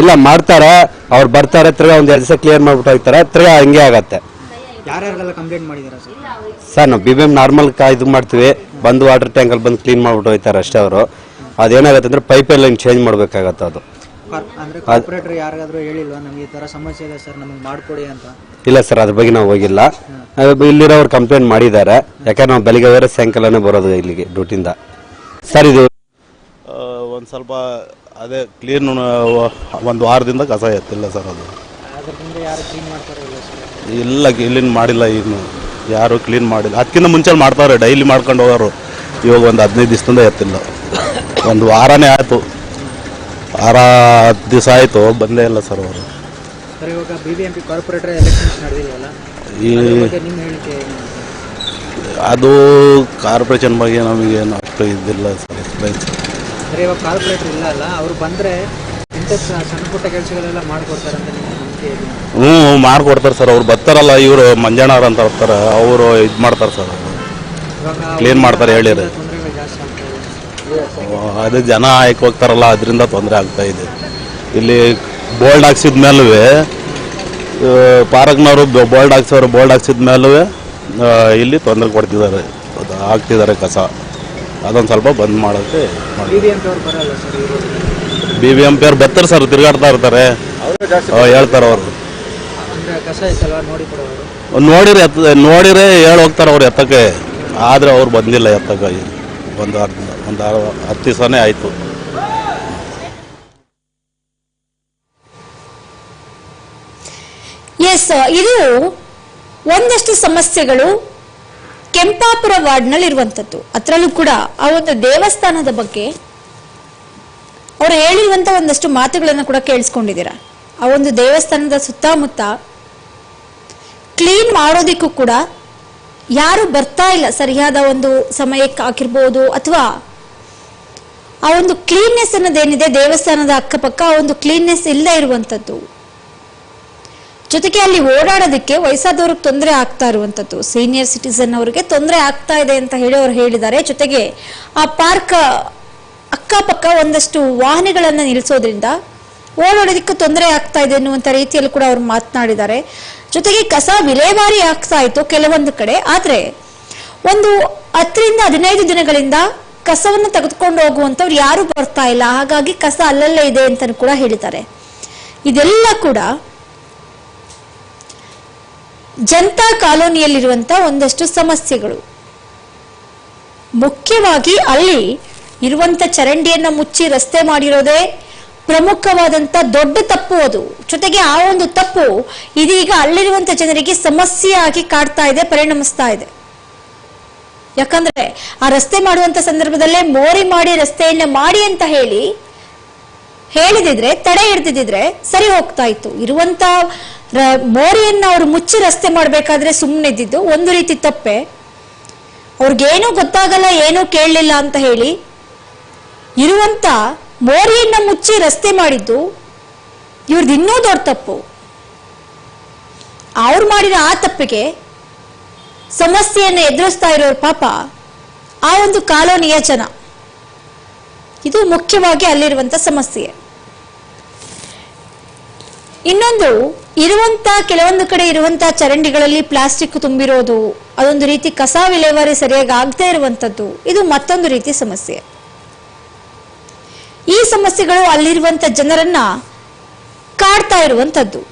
ಇಲ್ಲ ಮಾಡ್ತಾರೆ. ಅವ್ರು ಬರ್ತಾರೆ ತಿರ್ಗಾ ಒಂದು ಎರಡು ದಿವಸ ಕ್ಲಿಯರ್ ಮಾಡ್ಬಿಟ್ಟು ಹೋಗ್ತಾರೆ. ತಿರ್ಗಾ ಹಂಗೆ ಆಗತ್ತೆ. ಸರ್? ನಾವು ಬಿ ಬಿ ಎಂ ನಾರ್ಮಲ್ ಇದು ಮಾಡ್ತೀವಿ. ಬಂದು ವಾಟರ್ ಟ್ಯಾಂಕಲ್ಲಿ ಬಂದು ಕ್ಲೀನ್ ಮಾಡ್ಬಿಟ್ಟು ಹೋಗ್ತಾರೆ ಅಷ್ಟೇ ಅವರು. ಅದೇನಾಗುತ್ತೆ ಅಂದ್ರೆ ಪೈಪ್ ಲೈನ್ ಚೇಂಜ್ ಮಾಡ್ಬೇಕಾಗತ್ತೆ ಅದು. ಅಂದ್ರೆ ಕಾರ್ಪೊರೇಟರ್ ಯಾರಿಗಾದ್ರೂ ಹೇಳಿಲ್ವಾ? ನಮ್ಗೆ ಈ ತರ ಸಮಸ್ಯೆ ಇದೆ ಸರ್ ನಮಗೆ ಮಾಡ್ಕೊಡಿ ಅಂತ. ಇಲ್ಲ ಸರ್ ಅದ್ರ ಬಗ್ಗೆ ನಾವು ಹೋಗಿಲ್ಲ. ಇಲ್ಲಿರೋರು ಕಂಪ್ಲೇಂಟ್ ಮಾಡಿದ್ದಾರೆ. ಯಾಕಂದ್ರೆ ನಾವು ಬೆಳಿಗ್ಗೆ ಹೋದ್ರೆ ಸಾಯಂಕಾಲನೇ ಬರೋದು ಇಲ್ಲಿಗೆ ಡ್ಯೂಟಿಯಿಂದ ಸರ್ ಇದು ಒಂದು ಸ್ವಲ್ಪ ಅದೇ ಕ್ಲೀನ್ ಒಂದು ವಾರದಿಂದ ಕಸ ಎತ್ತಿಲ್ಲ ಸರ್ ಅದು. ಅದರಿಂದ ಯಾರು ಕ್ಲೀನ್ ಮಾಡ್ತಾರೋ ಇಲ್ಲ ಸರ್? ಇಲ್ಲ ಕ್ಲೀನ್ ಮಾಡಿಲ್ಲ ಇನ್ನು. ಯಾರು ಕ್ಲೀನ್ ಮಾಡಿಲ್ಲ. ಅದಕ್ಕಿಂತ ಮುಂಚೆ ಮಾಡ್ತಾರೆ ಡೈಲಿ ಮಾಡ್ಕೊಂಡು ಹೋಗೋರು. ಇವಾಗ ಒಂದು ಹದಿನೈದು ದಿವಸದಿಂದ ಎತ್ತಿಲ್ಲ. ಒಂದು ವಾರನೇ ಆಯಿತು. ವಾರ ಹತ್ತು ದಿವಸ ಆಯಿತು ಬಂದೇ ಇಲ್ಲ ಸರ್ ಅವರು. ಸರ್ ಇವಾಗ B B M P corporator elections ನಡೆದಿಲ್ವಲ್ಲ ಈ ನಿಮ್ಮ ಹೇಳಿಕೆ ಅದು ಕಾರ್ಪೊರೇಷನ್ ಬಗ್ಗೆ ನಮಗೇನು ಅಷ್ಟು ಇದ್ದಿಲ್ಲ ಸರ್ ಎಕ್ಸ್ಪ್ಲೈನ್ ಸರ್ ಇವಾಗ ಕಾರ್ಪೊರೇಟರ್ ಇಲ್ಲ ಅಲ್ಲ ಅವ್ರು ಬಂದ್ರೆ ಇಂಥ ಸ- ಸಣ್ಣ ಪುಟ್ಟ ಕೆಲಸಗಳೆಲ್ಲ ಮಾಡ್ಕೊಡ್ತಾರೆ ಅಂತ ನಿಮ್ಗೆ ನಂಬಿಕೆ ಇದೆ. ಹ್ಞೂ ಮಾಡ್ಕೊಡ್ತಾರೆ ಸರ್ ಅವ್ರು ಬರ್ತಾರಲ್ಲ ಇವರು ಮಂಜಣ್ಣವ್ರು ಅಂತ ಬರ್ತಾರೆ ಅವರು ಇದು ಮಾಡ್ತಾರೆ ಸರ್. ಕ್ಲೀನ್ ಮಾಡ್ತಾರೆ ಹೇಳಿರಿ. ತೊಂದರೆಗಳು ಜಾಸ್ತಿ ಆಗ್ತಾ ಇದೆ ಅದು ಜನ ಆಯ್ಕೆ ಹೋಗ್ತಾರಲ್ಲ ಅದರಿಂದ ತೊಂದರೆ ಆಗ್ತಾ ಇದೆ. ಇಲ್ಲಿ ಬೋಲ್ಡ್ ಹಾಕ್ಸಿದ ಮೇಲೂ ಪಾರ್ಕ್ನವರು ಬೋಲ್ಡ್ ಹಾಕ್ಸೋರು ಬೋಲ್ಡ್ ಹಾಕ್ಸಿದ ಮೇಲೂ ಇಲ್ಲಿ ತೊಂದರೆ ಕೊಡ್ತಿದ್ದಾರೆ. ಹಾಕ್ತಿದ್ದಾರೆ ಕಸ. ಅದೊಂದು ಸ್ವಲ್ಪ ಬಂದ್ ಮಾಡೋಕ್ಕೆ ಬಿ ಬಿ ಎಂ ಪಿ ಅವ್ರು ಬರ್ತಾರೆ ಸರ್ ತಿರುಗಾಡ್ತಾ ಇರ್ತಾರೆ. ಹೇಳ್ತಾರೆ ಅವರು. ನೋಡಿರಿ ಎತ್ತ ನೋಡಿರೇ ಹೇಳಿ ಹೋಗ್ತಾರೆ ಅವ್ರು ಎತ್ತಕ್ಕೆ. ಆದರೆ ಅವ್ರು ಬಂದಿಲ್ಲ ಎತ್ತಕ್ಕೆ. ಬಂದು ಅರ್ಧ ಒಂದು ಹತ್ತು ದಿವಸನೇ ಆಯಿತು. ಎಸ್ ಇದು ಒಂದಷ್ಟು ಸಮಸ್ಯೆಗಳು ಕೆಂಪಾಪುರ ವಾರ್ಡ್ನಲ್ಲಿ ಇರುವಂತದ್ದು ಅದರಲ್ಲೂ ಕೂಡ ಆ ಒಂದು ದೇವಸ್ಥಾನದ ಬಗ್ಗೆ ಅವರು ಹೇಳಿರುವಂತ ಒಂದಷ್ಟು ಮಾತುಗಳನ್ನು ಕೂಡ ಕೇಳಿಸ್ಕೊಂಡಿದ್ದೀರಾ? ಆ ಒಂದು ದೇವಸ್ಥಾನದ ಸುತ್ತಮುತ್ತ ಕ್ಲೀನ್ ಮಾಡೋದಿಕ್ಕೂ ಕೂಡ ಯಾರು ಬರ್ತಾ ಇಲ್ಲ. ಸರಿಯಾದ ಒಂದು ಸಮಯಕ್ಕೆ ಹಾಕಿರ್ಬೋದು ಅಥವಾ ಆ ಒಂದು ಕ್ಲೀನ್ನೆಸ್ ಅನ್ನೋದೇನಿದೆ ದೇವಸ್ಥಾನದ ಅಕ್ಕಪಕ್ಕ ಆ ಒಂದು ಕ್ಲೀನ್ನೆಸ್ ಇಲ್ಲದೆ ಇರುವಂಥದ್ದು. ಜೊತೆಗೆ ಅಲ್ಲಿ ಓಡಾಡೋದಕ್ಕೆ ವಯಸ್ಸಾದವ್ರಿಗೆ ತೊಂದರೆ ಆಗ್ತಾ ಇರುವಂಥದ್ದು. ಸೀನಿಯರ್ ಸಿಟಿಸನ್ ಅವರಿಗೆ ತೊಂದರೆ ಆಗ್ತಾ ಇದೆ ಅಂತ ಹೇಳಿ ಅವ್ರು ಹೇಳಿದ್ದಾರೆ. ಜೊತೆಗೆ ಆ ಪಾರ್ಕ್ ಅಕ್ಕಪಕ್ಕ ಒಂದಷ್ಟು ವಾಹನಗಳನ್ನು ನಿಲ್ಲಿಸೋದ್ರಿಂದ ಓಡಾಡೋದಕ್ಕೆ ತೊಂದರೆ ಆಗ್ತಾ ಇದೆ ಅನ್ನುವಂಥ ರೀತಿಯಲ್ಲಿ ಕೂಡ ಅವ್ರು ಮಾತನಾಡಿದ್ದಾರೆ. ಜೊತೆಗೆ ಕಸ ವಿಲೇವಾರಿ ಆಗ್ತಾ ಇತ್ತು ಕೆಲವೊಂದು ಕಡೆ. ಆದರೆ ಒಂದು ಹತ್ತರಿಂದ ಹದಿನೈದು ದಿನಗಳಿಂದ ಕಸವನ್ನು ತೆಗೆದುಕೊಂಡು ಹೋಗುವಂಥವ್ರು ಯಾರು ಬರ್ತಾ ಇಲ್ಲ. ಹಾಗಾಗಿ ಕಸ ಅಲ್ಲಲ್ಲೇ ಇದೆ ಅಂತ ಕೂಡ ಹೇಳ್ತಾರೆ ಇದೆಲ್ಲ ಕೂಡ ಜನತಾ ಕಾಲೋನಿಯಲ್ಲಿರುವಂತ ಒಂದಷ್ಟು ಸಮಸ್ಯೆಗಳು. ಮುಖ್ಯವಾಗಿ ಅಲ್ಲಿ ಇರುವಂತ ಚರಂಡಿಯನ್ನ ಮುಚ್ಚಿ ರಸ್ತೆ ಮಾಡಿರೋದೇ ಪ್ರಮುಖವಾದಂತ ದೊಡ್ಡ ತಪ್ಪು ಅದು. ಜೊತೆಗೆ ಆ ಒಂದು ತಪ್ಪು ಇದೀಗ ಅಲ್ಲಿರುವಂತ ಜನರಿಗೆ ಸಮಸ್ಯೆಯಾಗಿ ಕಾಡ್ತಾ ಇದೆ, ಪರಿಣಮಿಸ್ತಾ ಇದೆ. ಯಾಕಂದ್ರೆ ಆ ರಸ್ತೆ ಮಾಡುವಂತ ಸಂದರ್ಭದಲ್ಲೇ ಮೋರಿ ಮಾಡಿ ರಸ್ತೆಯನ್ನ ಮಾಡಿ ಅಂತ ಹೇಳಿ ಹೇಳಿದಿದ್ರೆ, ತಡೆ ಹಿಡ್ದಿದ್ರೆ ಸರಿ ಹೋಗ್ತಾ ಇತ್ತು. ಇರುವಂತ ಮೋರಿಯನ್ನ ಅವ್ರು ಮುಚ್ಚಿ ರಸ್ತೆ ಮಾಡ್ಬೇಕಾದ್ರೆ ಸುಮ್ಮನೆ ಇದ್ದಿದ್ದು ಒಂದು ರೀತಿ ತಪ್ಪೆ. ಅವ್ರಿಗೇನು ಗೊತ್ತಾಗಲ್ಲ, ಏನೂ ಕೇಳಲಿಲ್ಲ ಅಂತ ಹೇಳಿ ಇರುವಂತ ಮೋರಿಯನ್ನ ಮುಚ್ಚಿ ರಸ್ತೆ ಮಾಡಿದ್ದು ಇವ್ರದ್ದು ಇನ್ನೂ ದೊಡ್ಡ ತಪ್ಪು. ಅವ್ರು ಮಾಡಿದ ಆ ತಪ್ಪಿಗೆ ಸಮಸ್ಯೆಯನ್ನು ಎದುರಿಸ್ತಾ ಇರೋರು ಪಾಪ. ಆ ಒಂದು ಕಾಲೋನಿಯ ಜನ. ಇದು ಮುಖ್ಯವಾಗಿ ಅಲ್ಲಿರುವಂತ ಸಮಸ್ಯೆ. ಇನ್ನೊಂದು, ಇರುವಂತ, ಕೆಲವೊಂದು ಕಡೆ ಇರುವಂತ ಚರಂಡಿಗಳಲ್ಲಿ ಪ್ಲಾಸ್ಟಿಕ್ ತುಂಬಿರೋದು, ಅದೊಂದು ರೀತಿ ಕಸ ವಿಲೇವಾರಿ ಸರಿಯಾಗಿ ಆಗದೆ ಇರುವಂತದ್ದು, ಇದು ಮತ್ತೊಂದು ರೀತಿ ಸಮಸ್ಯೆ. ಈ ಸಮಸ್ಯೆಗಳು ಅಲ್ಲಿರುವಂತ ಜನರನ್ನ ಕಾಡ್ತಾ ಇರುವಂತದ್ದು.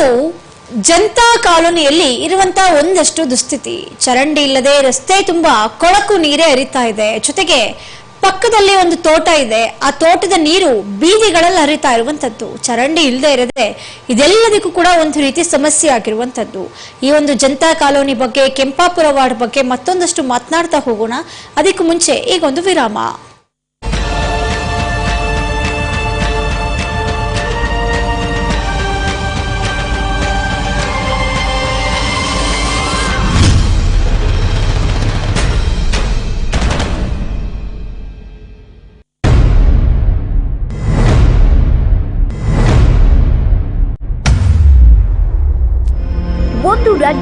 ಇದು ಜನತಾ ಕಾಲೋನಿಯಲ್ಲಿ ಇರುವಂತಹ ಒಂದಷ್ಟು ದುಸ್ಥಿತಿ. ಚರಂಡಿ ಇಲ್ಲದೆ ರಸ್ತೆ ತುಂಬಾ ಕೊಳಕು ನೀರೇ ಹರಿತಾ ಇದೆ. ಜೊತೆಗೆ ಪಕ್ಕದಲ್ಲಿ ಒಂದು ತೋಟ ಇದೆ. ಆ ತೋಟದ ನೀರು ಬೀದಿಗಳಲ್ಲಿ ಹರಿತಾ ಇರುವಂತದ್ದು. ಚರಂಡಿ ಇಲ್ಲದೆ ಇರದೆ ಇದೆಲ್ಲದಕ್ಕೂ ಕೂಡ ಒಂದು ರೀತಿ ಸಮಸ್ಯೆ ಆಗಿರುವಂತದ್ದು. ಈ ಒಂದು ಜನತಾ ಕಾಲೋನಿ ಬಗ್ಗೆ, ಕೆಂಪಾಪುರ ವಾರ್ಡ್ ಬಗ್ಗೆ ಮತ್ತೊಂದಷ್ಟು ಮಾತನಾಡ್ತಾ ಹೋಗೋಣ. ಅದಕ್ಕೂ ಮುಂಚೆ ಈಗೊಂದು ವಿರಾಮ.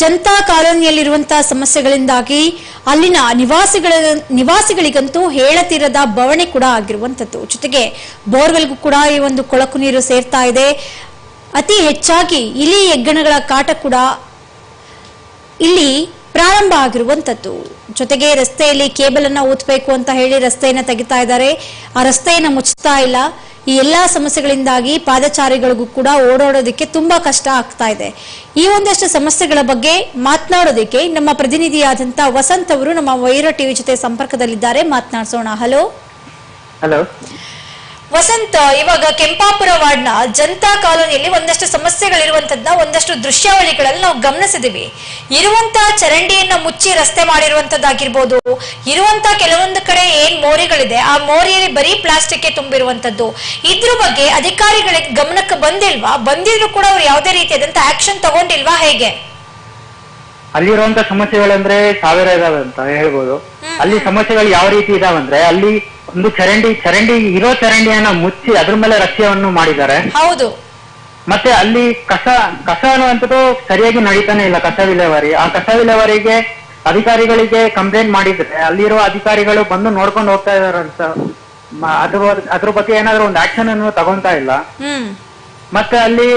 ಜನತಾ ಕಾಲೋನಿಯಲ್ಲಿರುವಂತಹ ಸಮಸ್ಯೆಗಳಿಂದಾಗಿ ಅಲ್ಲಿನ ನಿವಾಸಿಗಳ, ನಿವಾಸಿಗಳಿಗಂತೂ ಹೇಳತಿರದ ಬವಣೆ ಕೂಡ ಆಗಿರುವಂತದ್ದು ಜೊತೆಗೆ ಬೋರ್ವೆಲ್ಗೂ ಕೂಡ ಈ ಒಂದು ಕೊಳಕು ನೀರು ಸೇರ್ತಾ ಇದೆ. ಅತಿ ಹೆಚ್ಚಾಗಿ ಇಲಿ ಹೆಗ್ಗಣಗಳ ಕಾಟ ಕೂಡ ಇಲ್ಲಿ ಪ್ರಾರಂಭ ಆಗಿರುವಂತದ್ದು ಜೊತೆಗೆ ರಸ್ತೆಯಲ್ಲಿ ಕೇಬಲ್ ಅನ್ನ ಊತ್ಬೇಕು ಅಂತ ಹೇಳಿ ರಸ್ತೆಯನ್ನ ತೆಗಿತಾ ಇದ್ದಾರೆ. ಆ ರಸ್ತೆಯನ್ನ ಮುಚ್ಚುತ್ತಾ ಇಲ್ಲ. ಈ ಎಲ್ಲಾ ಸಮಸ್ಯೆಗಳಿಂದಾಗಿ ಪಾದಚಾರಿಗಳಿಗೂ ಕೂಡ ಓಡಾಡೋದಿಕ್ಕೆ ತುಂಬಾ ಕಷ್ಟ ಆಗ್ತಾ ಇದೆ. ಈ ಒಂದಷ್ಟು ಸಮಸ್ಯೆಗಳ ಬಗ್ಗೆ ಮಾತನಾಡೋದಕ್ಕೆ ನಮ್ಮ ಪ್ರತಿನಿಧಿಯಾದಂತ ವಸಂತ್ ಅವರು ನಮ್ಮ ವೈರ ಟಿವಿ ಜೊತೆ ಸಂಪರ್ಕದಲ್ಲಿದ್ದಾರೆ. ಮಾತನಾಡಿಸೋಣ. ಹಲೋ. ಹಲೋ. ವಸಂತ್ ಇವಾಗ ಕೆಂಪಾಪುರ ವಾರ್ಡ್ನ ಜನತಾ ಕಾಲೋನಿಯಲ್ಲಿ ಒಂದಷ್ಟು ಸಮಸ್ಯೆಗಳಿರುವಂತದ್ನ ಒಂದಷ್ಟು ದೃಶ್ಯಾವಳಿಗಳಲ್ಲಿ ನಾವು ಗಮನಿಸಿದೀವಿ ಇರುವಂತ ಚರಂಡಿಯನ್ನ ಮುಚ್ಚಿ ರಸ್ತೆ ಮಾಡಿರುವಂತದ್ದಾಗಿರ್ಬೋದು ಇರುವಂತ ಕೆಲವೊಂದು ಕಡೆ ಏನ್ ಮೋರಿಗಳಿದೆ ಆ ಮೋರಿಯಲ್ಲಿ ಬರೀ ಪ್ಲಾಸ್ಟಿಕ್ ತುಂಬಿರುವಂತದ್ದು ಇದ್ರ ಬಗ್ಗೆ ಅಧಿಕಾರಿಗಳಿಗೆ ಗಮನಕ್ಕೆ ಬಂದಿಲ್ವಾ? ಬಂದಿದ್ರು ಕೂಡ ಅವ್ರು ಯಾವುದೇ ರೀತಿಯಾದಂತ ಆಕ್ಷನ್ ತಗೊಂಡಿಲ್ವಾ? ಹೇಗೆ? ಅಲ್ಲಿರುವಂತ ಸಮಸ್ಯೆಗಳಂದ್ರೆ ಸಾವಿರ ಇದಾವೆ ಅಂತ ಹೇಳ್ಬೋದು. ಅಲ್ಲಿ ಸಮಸ್ಯೆಗಳು ಯಾವ ರೀತಿ ಇದಾವಂದ್ರೆ ಅಲ್ಲಿ ಒಂದು ಚರಂಡಿ ಚರಂಡಿ ಇರೋ ಚರಂಡಿಯನ್ನ ಮುಚ್ಚಿ ಅದ್ರ ಮೇಲೆ ರಸ್ತೆಯನ್ನು ಮಾಡಿದ್ದಾರೆ. ಹೌದು. ಮತ್ತೆ ಅಲ್ಲಿ ಕಸ ಕಸ ಅನ್ನುವಂಥದ್ದು ಸರಿಯಾಗಿ ನಡೀತಾನೆ ಇಲ್ಲ ಕಸ ವಿಲೇವಾರಿ. ಆ ಕಸ ವಿಲೇವಾರಿಗೆ ಅಧಿಕಾರಿಗಳಿಗೆ ಕಂಪ್ಲೇಂಟ್ ಮಾಡಿದ್ರೆ ಅಲ್ಲಿರೋ ಅಧಿಕಾರಿಗಳು ಬಂದು ನೋಡ್ಕೊಂಡು ಹೋಗ್ತಾ ಇದಾರಂತ ಅದ್ರ ಅದ್ರ ಬಗ್ಗೆ ಏನಾದ್ರು ಒಂದು ಆಕ್ಷನ್ ಅನ್ನು ತಗೊಂತಾ ಇಲ್ಲ. ಮತ್ತೆ ಅಲ್ಲಿ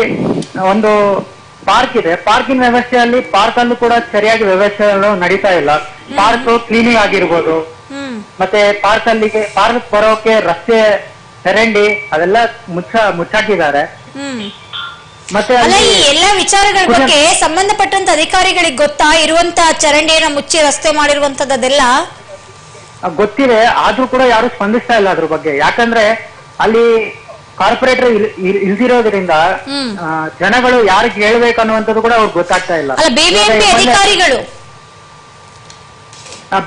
ಒಂದು ಪಾರ್ಕ್ ಇದೆ. ಪಾರ್ಕಿನ ವ್ಯವಸ್ಥೆಯಲ್ಲಿ ಪಾರ್ಕ್ ಅಲ್ಲೂ ಕೂಡ ಸರಿಯಾಗಿ ವ್ಯವಸ್ಥೆಗಳು ನಡೀತಾ ಇಲ್ಲ. ಪಾರ್ಕ್ ಕ್ಲೀನಿಂಗ್ ಆಗಿರ್ಬೋದು. ಮತ್ತೆ ಪಾರ್ಕ್ ಅಲ್ಲಿಗೆ ಪಾರ್ಕ್ ಬರೋಕೆ ರಸ್ತೆ ಚರಂಡಿ ಅದೆಲ್ಲ ಮುಚ್ಚ ಮುಚ್ಚಾಕಿದ್ದಾರೆ. ಮತ್ತೆ ಅಲ್ಲ ಅಲ್ಲಿ ಈ ಎಲ್ಲಾ ವಿಚಾರಗಳ ಬಗ್ಗೆ ಸಂಬಂಧಪಟ್ಟಂತ ಅಧಿಕಾರಿಗಳಿಗೆ ಗೊತ್ತಾ? ಇರುವಂತ ಚರಂಡಿಯನ್ನ ಮುಚ್ಚಿ ರಸ್ತೆ ಮಾಡಿರುವಂತದ್ದೆಲ್ಲ ಗೊತ್ತಿದೆ. ಆದ್ರೂ ಕೂಡ ಯಾರು ಸ್ಪಂದಿಸ್ತಾ ಇಲ್ಲ ಅದ್ರ ಬಗ್ಗೆ. ಯಾಕಂದ್ರೆ ಅಲ್ಲಿ ಕಾರ್ಪೊರೇಟರ್ ಇಲ್ದಿರೋದ್ರಿಂದ ಜನಗಳು ಯಾರಿಗೆ ಹೇಳ್ಬೇಕು ಅನ್ನುವಂಥದ್ದು ಕೂಡ ಅವ್ರಿಗೆ ಗೊತ್ತಾಗ್ತಾ ಇಲ್ಲ. ಅಲ್ಲ ಬಿಬಿಎಂಪಿ ಅಧಿಕಾರಿಗಳು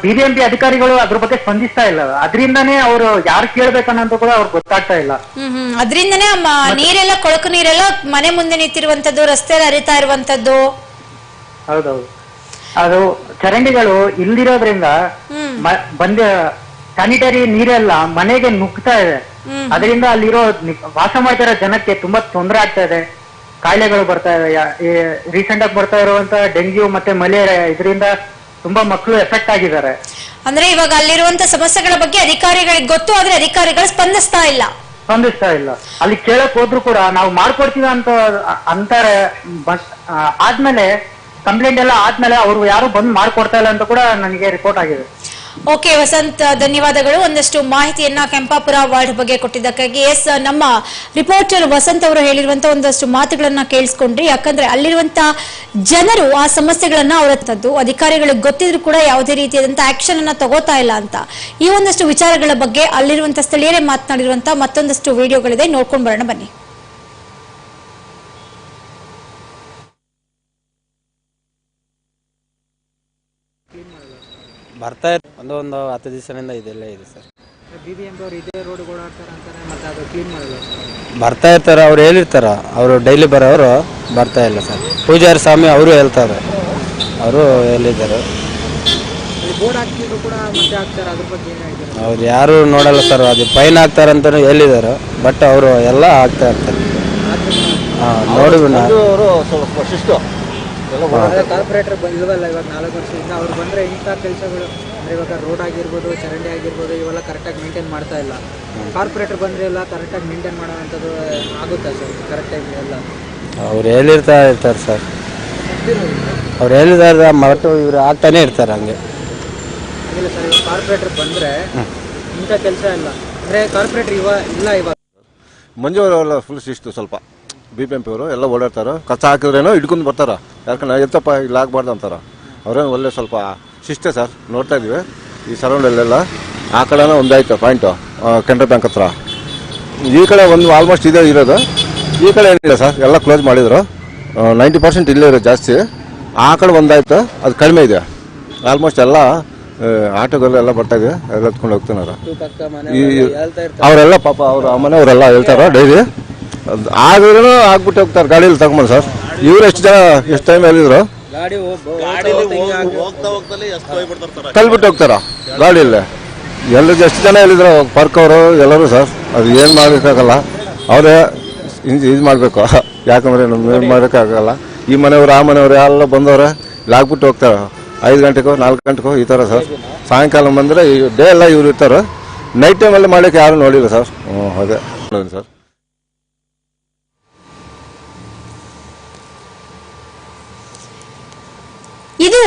ಬಿಬಿಎಂಪಿ ಅಧಿಕಾರಿಗಳು ಅದ್ರ ಬಗ್ಗೆ ಸ್ಪಂದಿಸ್ತಾ ಇಲ್ಲ. ಅದರಿಂದಾನೇ ಅವರು ಯಾರು ಕೇಳ್ಬೇಕನ್ನೋದು ಕೂಡ ಅವ್ರು ಗೊತ್ತಾಗ್ತಾ ಇಲ್ಲ. ಅದರಿಂದನೇ ನೀರೆಲ್ಲ ಕೊಳಕು ನೀರೆಲ್ಲ ಮನೆ ಮುಂದೆ ನಿಂತಿರುವಂತದ್ದು ರಸ್ತೆ ಹರಿತಾ ಇರುವಂತದ್ದು ಹೌದೌದು. ಅದು ಚರಂಡಿಗಳು ಇಲ್ದಿರೋದ್ರಿಂದ ಬಂದ ಸ್ಯಾನಿಟರಿ ನೀರೆಲ್ಲ ಮನೆಗೆ ನುಗ್ತಾ ಇದೆ. ಅದರಿಂದ ಅಲ್ಲಿರೋ ವಾಸ ಮಾಡ್ತಿರೋ ಜನಕ್ಕೆ ತುಂಬಾ ತೊಂದರೆ ಆಗ್ತಾ ಇದೆ. ಕಾಯಿಲೆಗಳು ಬರ್ತಾ ಇದೆ ರೀಸೆಂಟ್ ಆಗಿ ಬರ್ತಾ ಇರುವಂತ ಡೆಂಗ್ಯೂ ಮತ್ತೆ ಮಲೇರಿಯಾ ಇದರಿಂದ ತುಂಬಾ ಮಕ್ಕಳು ಎಫೆಕ್ಟ್ ಆಗಿದ್ದಾರೆ. ಅಂದ್ರೆ ಇವಾಗ ಅಲ್ಲಿರುವಂತ ಸಮಸ್ಯೆಗಳ ಬಗ್ಗೆ ಅಧಿಕಾರಿಗಳಿಗೆ ಗೊತ್ತು ಆದ್ರೆ ಅಧಿಕಾರಿಗಳು ಸ್ಪಂದಿಸ್ತಾ ಇಲ್ಲ. ಸ್ಪಂದಿಸ್ತಾ ಇಲ್ಲ. ಅಲ್ಲಿ ಕೇಳಕ್ ಹೋದ್ರು ಕೂಡ ನಾವು ಮಾಡ್ಕೊಡ್ತೀವಿ ಅಂತ ಅಂತಾರೆ. ಬಟ್ ಆ, ಆದ್ಮೇಲೆ ಕಂಪ್ಲೇಂಟ್ ಎಲ್ಲ ಆದ್ಮೇಲೆ ಅವ್ರು ಯಾರು ಬಂದ್ ಮಾಡ್ಕೊಡ್ತಾ ಇಲ್ಲ ಅಂತ ಕೂಡ ನನಗೆ ರಿಪೋರ್ಟ್ ಆಗಿದೆ. ಓಕೆ, ವಸಂತ್, ಧನ್ಯವಾದಗಳು. ಒಂದಷ್ಟು ಮಾಹಿತಿಯನ್ನ ಕೆಂಪಾಪುರ ವಾರ್ಡ್ ಬಗ್ಗೆ ಕೊಟ್ಟಿದ್ದಕ್ಕಾಗಿ. ಎಸ್ ನಮ್ಮ ರಿಪೋರ್ಟರ್ ವಸಂತ್ ಅವರು ಹೇಳಿರುವಂತ ಒಂದಷ್ಟು ಮಾತುಗಳನ್ನ ಕೇಳಿಸ್ಕೊಂಡ್ರಿ. ಯಾಕಂದ್ರೆ ಅಲ್ಲಿರುವಂತ ಜನರು ಆ ಸಮಸ್ಯೆಗಳನ್ನ ಅವರತ್ತದ್ದು ಅಧಿಕಾರಿಗಳಿಗೆ ಗೊತ್ತಿದ್ರು ಕೂಡ ಯಾವುದೇ ರೀತಿಯಾದಂತ ಆಕ್ಷನ್ ಅನ್ನ ತಗೋತಾ ಇಲ್ಲ ಅಂತ. ಈ ಒಂದಷ್ಟು ವಿಚಾರಗಳ ಬಗ್ಗೆ ಅಲ್ಲಿರುವಂತ ಸ್ಥಳೀಯರೇ ಮಾತನಾಡಿರುವಂತ ಮತ್ತೊಂದಷ್ಟು ವಿಡಿಯೋಗಳಿದೆ. ನೋಡ್ಕೊಂಡು ಬರೋಣ, ಬನ್ನಿ. ಬರ್ತಾ ಒಂದು ಒಂದು ಹತ್ತು ದಿವಸದಿಂದ ಇದೆಲ್ಲ ಇದೆ ಸರ್. ಬಿಬಿಎಂಪಿ ಅವರು ಇದೇ ರೋಡ್ ಓಡಾಡ್ತಾರೆ ಅಂತಾರೆ ಮತ್ತೆ ಅದು ಕ್ಲೀನ್ ಮಾಡಲ್ಲ ಬರ್ತಾ ಇರ್ತಾರೆ ಅವ್ರು ಹೇಳಿರ್ತಾರ. ಅವರು ಡೈಲಿ ಬರೋರು ಬರ್ತಾ ಇಲ್ಲ ಸರ್. ಪೂಜಾರಿ ಸ್ವಾಮಿ ಅವರು ಹೇಳ್ತಾರೆ. ಅವರು ಹೇಳಿದ್ದಾರೆ. ಬೋರ್ಡ್ ಹಾಕ್ತಿದ್ರು ಕೂಡ ಮತ್ತೆ ಹಾಕ್ತಾರೆ ಅದ್ರ ಬಗ್ಗೆ ಏನು ಹೇಳ್ತಾರೆ? ಅವ್ರು ಯಾರು ನೋಡಲ್ಲ ಸರ್ ಅದು ಫೈನ್ ಹಾಕ್ತಾರೆ ಅಂತಲೂ ಹೇಳಿದ್ದಾರೆ. ಬಟ್ ಅವರು ಎಲ್ಲ ಆಗ್ತಾ ಇರ್ತಾರೆ. ಹಾಂ ಸ್ವಲ್ಪ ಅದೇ ಕಾರ್ಪೊರೇಟರ್ ಬಂದಿಲ್ವಲ್ಲ ಇವಾಗ ನಾಲ್ಕು ವರ್ಷದಿಂದ ಅವ್ರು ಬಂದ್ರೆ ಇಂಥ ಕೆಲಸಗಳು. ಅಂದ್ರೆ ಇವಾಗ ರೋಡ್ ಆಗಿರ್ಬೋದು ಚರಂಡಿ ಆಗಿರ್ಬೋದು ಇವೆಲ್ಲ ಕರೆಕ್ಟಾಗಿ ಮೇಂಟೈನ್ ಮಾಡ್ತಾ ಇಲ್ಲ. ಕಾರ್ಪೊರೇಟರ್ ಬಂದ್ರೆ ಎಲ್ಲ ಕರೆಕ್ಟಾಗಿ ಮೇಂಟೈನ್ ಮಾಡೋವಂಥದ್ದು ಆಗುತ್ತಾ ಸರ್ ಕರೆಕ್ಟ್ ಟೈಮ್ ಎಲ್ಲ? ಅವ್ರು ಹೇಳಿರ್ತಾ ಇರ್ತಾರೆ ಸರ್ ಅವ್ರು ಹೇಳಿದಾರೆ ಮರೆತು ಇವರು ಆಗ್ತಾನೆ ಇರ್ತಾರೆ ಹಂಗೆ. ಇಲ್ಲ ಸರ್ ಇವಾಗ ಕಾರ್ಪೊರೇಟರ್ ಬಂದ್ರೆ ಇಂಥ ಕೆಲಸ ಇಲ್ಲ. ಅಂದ್ರೆ ಕಾರ್ಪೊರೇಟರ್ ಇವ ಇಲ್ಲ ಇವಾಗ. ಮಂಜು ಅವರೆಲ್ಲ ಫುಲ್ ಶಿಸ್ತು ಸ್ವಲ್ಪ. ಬಿ ಪಿ ಎಂ ಪಿ ಅವರು ಎಲ್ಲ ಓಡಾಡ್ತಾರೆ. ಕಸ ಹಾಕಿದ್ರೇನೋ ಹಿಡ್ಕೊಂಡು ಬರ್ತಾರ. ಯಾಕಂದ್ರೆ ಎತ್ತಪ್ಪ ಇಲ್ಲಿ ಹಾಕ್ಬಾರ್ದು ಅಂತಾರ. ಅವ್ರೇನು ಒಳ್ಳೆ ಸ್ವಲ್ಪ ಶಿಷ್ಟೆ ಸರ್, ನೋಡ್ತಾ ಇದ್ದೀವಿ ಈ ಸರೌಂಡಲ್ಲೆಲ್ಲ ಆ ಕಡೆನೂ ಒಂದಾಯ್ತು ಪಾಯಿಂಟು. ಕೆನರಾ ಬ್ಯಾಂಕ್ ಹತ್ರ. ಈ ಕಡೆ ಒಂದು ಆಲ್ಮೋಸ್ಟ್ ಇದೆ, ಇರೋದು. ಈ ಕಡೆ ಏನಿಲ್ಲ ಸರ್? ಎಲ್ಲ ಕ್ಲೋಸ್ ಮಾಡಿದ್ರು. ನೈಂಟಿ ಪರ್ಸೆಂಟ್ ಇಲ್ಲೇ ಇರೋದು ಜಾಸ್ತಿ. ಆ ಕಡೆ ಒಂದಾಯ್ತು, ಅದು ಕಡಿಮೆ ಇದೆ. ಆಲ್ಮೋಸ್ಟ್ ಎಲ್ಲ ಆಟೋಗಳೆಲ್ಲ ಬರ್ತಾ ಇದೆ. ಎಲ್ಲ ಎತ್ಕೊಂಡು ಇರ್ತಾರೆ ಅವರೆಲ್ಲ ಪಾಪ ಅವ್ರ ಮನೆಯವರೆಲ್ಲ ಹೇಳ್ತಾರ ಡೈಲಿ. ಆದ್ರೂ ಆಗ್ಬಿಟ್ಟು ಹೋಗ್ತಾರೆ ಗಾಡಿಯಲ್ಲಿ ತಗೊಂಬಂದು ಸರ್. ಇವ್ರು ಎಷ್ಟು ಜನ ಎಷ್ಟು ಟೈಮ್ ಹೇಳಿದ್ರು ಕಲ್ಬಿಟ್ಟು ತಳ್ಬಿಟ್ಟು ಹೋಗ್ತಾರ? ಗಾಡಿಯಲ್ಲಿ ಎಲ್ಲರೂ ಎಷ್ಟು ಜನ ಹೇಳಿದ್ರು ಪಾರ್ಕ್ ಅವರು ಎಲ್ಲರೂ ಸರ್. ಅದು ಏನು ಮಾಡೋಕ್ಕಾಗಲ್ಲ ಅವರೇ ಇದು ಮಾಡಬೇಕು. ಯಾಕಂದ್ರೆ ನಮ್ಗೆ ಏನು ಮಾಡೋಕ್ಕಾಗಲ್ಲ ಈ ಮನೆಯವರು ಆ ಮನೆಯವರು ಎಲ್ಲ ಬಂದವ್ರೆ ಇಲ್ಲಿ ಆಗ್ಬಿಟ್ಟು ಹೋಗ್ತಾರೆ. ಐದು ಗಂಟೆಗೋ ನಾಲ್ಕು ಗಂಟೆಗೋ ಈ ಥರ ಸರ್. ಸಾಯಂಕಾಲ ಬಂದರೆ ಡೇ ಎಲ್ಲ ಇವ್ರು ಇರ್ತಾರೆ. ನೈಟ್ ಟೈಮಲ್ಲಿ ಮಾಡೋಕ್ಕೆ ಯಾರು ನೋಡಿಲ್ಲ ಸರ್. ಹ್ಞೂ ಅದೇ. ಸರ್. ಇದು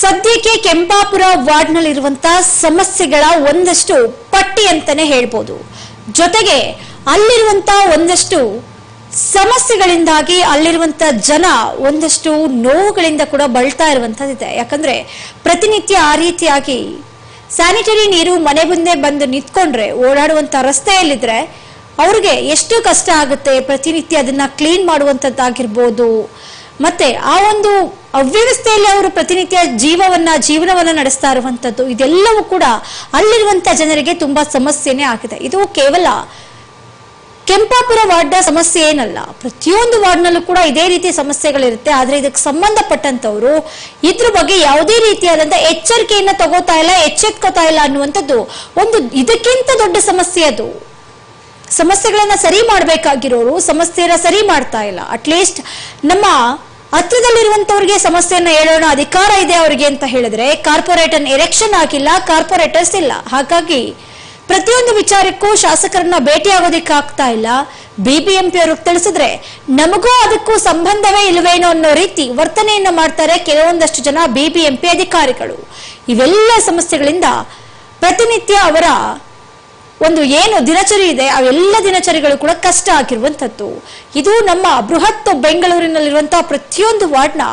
ಸದ್ಯಕ್ಕೆ ಕೆಂಪಾಪುರ ವಾರ್ಡ್ನಲ್ಲಿರುವಂತಹ ಸಮಸ್ಯೆಗಳ ಒಂದಷ್ಟು ಪಟ್ಟಿ ಅಂತಾನೆ ಹೇಳ್ಬೋದು. ಜೊತೆಗೆ ಅಲ್ಲಿರುವಂತ ಒಂದಷ್ಟು ಸಮಸ್ಯೆಗಳಿಂದಾಗಿ ಅಲ್ಲಿರುವಂತ ಜನ ಒಂದಷ್ಟು ನೋವುಗಳಿಂದ ಕೂಡ ಬಳಲ್ತಾ ಇರುವಂತದ್ದಿದೆ. ಯಾಕಂದ್ರೆ ಪ್ರತಿನಿತ್ಯ ಆ ರೀತಿಯಾಗಿ ಸ್ಯಾನಿಟರಿ ನೀರು ಮನೆ ಮುಂದೆ ಬಂದು ನಿಂತ್ಕೊಂಡ್ರೆ, ಓಡಾಡುವಂತ ರಸ್ತೆಯಲ್ಲಿದ್ರೆ ಅವ್ರಿಗೆ ಎಷ್ಟು ಕಷ್ಟ ಆಗುತ್ತೆ? ಪ್ರತಿನಿತ್ಯ ಅದನ್ನ ಕ್ಲೀನ್ ಮಾಡುವಂತದ್ದಾಗಿರ್ಬೋದು. ಮತ್ತೆ ಆ ಒಂದು ಅವ್ಯವಸ್ಥೆಯಲ್ಲಿ ಅವರು ಪ್ರತಿನಿತ್ಯ ಜೀವವನ್ನ, ಜೀವನವನ್ನ ನಡೆಸ್ತಾ ಇರುವಂತದ್ದು, ಇದೆಲ್ಲವೂ ಕೂಡ ಅಲ್ಲಿರುವಂತ ಜನರಿಗೆ ತುಂಬಾ ಸಮಸ್ಯೆನೇ ಆಗಿದೆ. ಇದು ಕೇವಲ ಕೆಂಪಾಪುರ ವಾರ್ಡ್ನ ಸಮಸ್ಯೆ ಏನಲ್ಲ, ಪ್ರತಿಯೊಂದು ವಾರ್ಡ್ನಲ್ಲೂ ಕೂಡ ಇದೇ ರೀತಿಯ ಸಮಸ್ಯೆಗಳಿರುತ್ತೆ. ಆದ್ರೆ ಇದಕ್ಕೆ ಸಂಬಂಧಪಟ್ಟಂತವರು ಇದ್ರ ಬಗ್ಗೆ ಯಾವುದೇ ರೀತಿಯಾದಂತ ಎಚ್ಚರಿಕೆಯನ್ನ ತಗೋತಾ ಇಲ್ಲ, ಎಚ್ಚೆತ್ಕೋತಾ ಇಲ್ಲ ಅನ್ನುವಂಥದ್ದು ಒಂದು ಇದಕ್ಕಿಂತ ದೊಡ್ಡ ಸಮಸ್ಯೆ ಅದು. ಸಮಸ್ಯೆಗಳನ್ನ ಸರಿ ಮಾಡಬೇಕಾಗಿರೋರು ಸಮಸ್ಯೆಯನ್ನ ಸರಿ ಮಾಡ್ತಾ ಇಲ್ಲ. ಅಟ್ಲೀಸ್ಟ್ ನಮ್ಮ ಹತ್ರದಲ್ಲಿರುವಂತವ್ರಿಗೆ ಸಮಸ್ಯೆಯನ್ನು ಹೇಳೋಣ, ಅಧಿಕಾರ ಇದೆ ಅವರಿಗೆ ಅಂತ ಹೇಳಿದ್ರೆ ಕಾರ್ಪೊರೇಟರ್ ಎಲೆಕ್ಷನ್ ಆಗಿಲ್ಲ ಕಾರ್ಪೊರೇಟರ್ಸ್ ಇಲ್ಲ. ಹಾಗಾಗಿ ಪ್ರತಿಯೊಂದು ವಿಚಾರಕ್ಕೂ ಶಾಸಕರನ್ನ ಭೇಟಿಯಾಗೋದಿಕ್ಕೆ ಆಗ್ತಾ ಇಲ್ಲ. ಬಿಬಿಎಂಪಿ ಅವ್ರಿಗೆ ತಿಳಿಸಿದ್ರೆ ನಮಗೂ ಅದಕ್ಕೂ ಸಂಬಂಧವೇ ಇಲ್ವೇನೋ ಅನ್ನೋ ರೀತಿ ವರ್ತನೆಯನ್ನು ಮಾಡ್ತಾರೆ ಕೆಲವೊಂದಷ್ಟು ಜನ ಬಿಬಿಎಂಪಿ ಅಧಿಕಾರಿಗಳು. ಇವೆಲ್ಲ ಸಮಸ್ಯೆಗಳಿಂದ ಪ್ರತಿನಿತ್ಯ ಅವರ ಒಂದು ಏನು ದಿನಚರಿ ಇದೆ ಅವೆಲ್ಲ ದಿನಚರಿಗಳು ಕೂಡ ಕಷ್ಟ ಆಗಿರುವಂಥದ್ದು. ಇದು ನಮ್ಮ ಬೃಹತ್ ಬೆಂಗಳೂರಿನಲ್ಲಿರುವಂತಹ ಪ್ರತಿಯೊಂದು ವಾರ್ಡ್ನ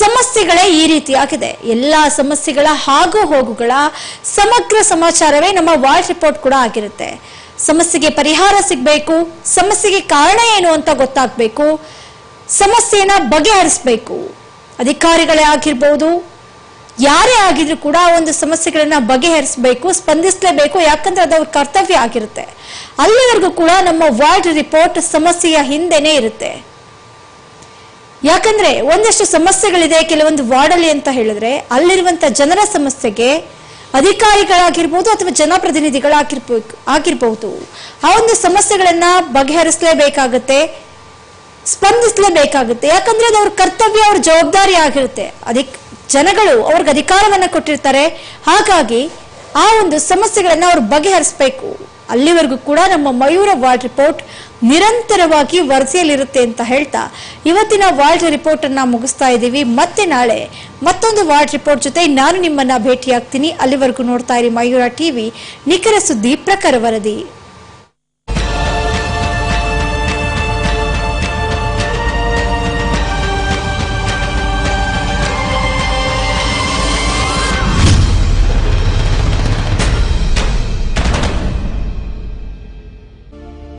ಸಮಸ್ಯೆಗಳೇ ಈ ರೀತಿಯಾಗಿದೆ ಎಲ್ಲ ಸಮಸ್ಯೆಗಳ ಹಾಗೂ ಹೋಗುಗಳ ಸಮಗ್ರ ಸಮಾಚಾರವೇ ನಮ್ಮ ವಾರ್ಡ್ ರಿಪೋರ್ಟ್ ಕೂಡ ಆಗಿರುತ್ತೆ. ಸಮಸ್ಯೆಗೆ ಪರಿಹಾರ ಸಿಗಬೇಕು, ಸಮಸ್ಯೆಗೆ ಕಾರಣ ಏನು ಅಂತ ಗೊತ್ತಾಗಬೇಕು ಸಮಸ್ಯೆಯನ್ನ ಬಗೆಹರಿಸಬೇಕು. ಅಧಿಕಾರಿಗಳೇ ಆಗಿರ್ಬೋದು ಯಾರೇ ಆಗಿದ್ರು ಕೂಡ ಒಂದು ಸಮಸ್ಯೆಗಳನ್ನ ಬಗೆಹರಿಸಬೇಕು, ಸ್ಪಂದಿಸಲೇಬೇಕು, ಯಾಕಂದ್ರೆ ಅದು ಅವ್ರ ಕರ್ತವ್ಯ ಆಗಿರುತ್ತೆ. ಅಲ್ಲಿವರೆಗೂ ಕೂಡ ನಮ್ಮ ವಾರ್ಡ್ ರಿಪೋರ್ಟ್ ಸಮಸ್ಯೆಯ ಹಿಂದೆನೇ ಇರುತ್ತೆ. ಯಾಕಂದ್ರೆ ಒಂದಷ್ಟು ಸಮಸ್ಯೆಗಳಿದೆ, ಕೆಲವೊಂದು ವಾರ್ಡಲ್ಲಿ ಅಂತ ಹೇಳಿದ್ರೆ, ಅಲ್ಲಿರುವಂತ ಜನರ ಸಮಸ್ಯೆಗೆ ಅಧಿಕಾರಿಗಳಾಗಿರ್ಬೋದು ಅಥವಾ ಜನಪ್ರತಿನಿಧಿಗಳಾಗಿರ್ಬೇಕು ಆಗಿರ್ಬಹುದು ಆ ಒಂದು ಸಮಸ್ಯೆಗಳನ್ನ ಬಗೆಹರಿಸಲೇಬೇಕಾಗತ್ತೆ, ಸ್ಪಂದಿಸಲೇಬೇಕಾಗುತ್ತೆ. ಯಾಕಂದ್ರೆ ಅದು ಅವ್ರ ಕರ್ತವ್ಯ, ಅವ್ರ ಜವಾಬ್ದಾರಿ ಆಗಿರುತ್ತೆ. ಅದಕ್ಕೆ ಜನಗಳು ಅವ್ರಿಗೆ ಅಧಿಕಾರವನ್ನ ಕೊಟ್ಟಿರ್ತಾರೆ. ಹಾಗಾಗಿ ಆ ಒಂದು ಸಮಸ್ಯೆಗಳನ್ನ ಅವ್ರು ಬಗೆಹರಿಸಬೇಕು. ಅಲ್ಲಿವರೆಗೂ ಕೂಡ ನಮ್ಮ ಮಯೂರ ವಾರ್ಡ್ ರಿಪೋರ್ಟ್ ನಿರಂತರವಾಗಿ ವರದಿಯಲ್ಲಿರುತ್ತೆ ಅಂತ ಹೇಳ್ತಾ ಇವತ್ತಿನ ವಾರ್ಡ್ ರಿಪೋರ್ಟ್ ಅನ್ನ ಮುಗಿಸ್ತಾ ಇದ್ದೀವಿ. ಮತ್ತೆ ನಾಳೆ ಮತ್ತೊಂದು ವಾರ್ಡ್ ರಿಪೋರ್ಟ್ ಜೊತೆ ನಾನು ನಿಮ್ಮನ್ನ ಭೇಟಿಯಾಗ್ತೀನಿ. ಅಲ್ಲಿವರೆಗೂ ನೋಡ್ತಾ ಇರಿ ಮಯೂರ ಟಿವಿ. ನಿಖರ ಸುದ್ದಿ ಪ್ರಖರ ವರದಿ.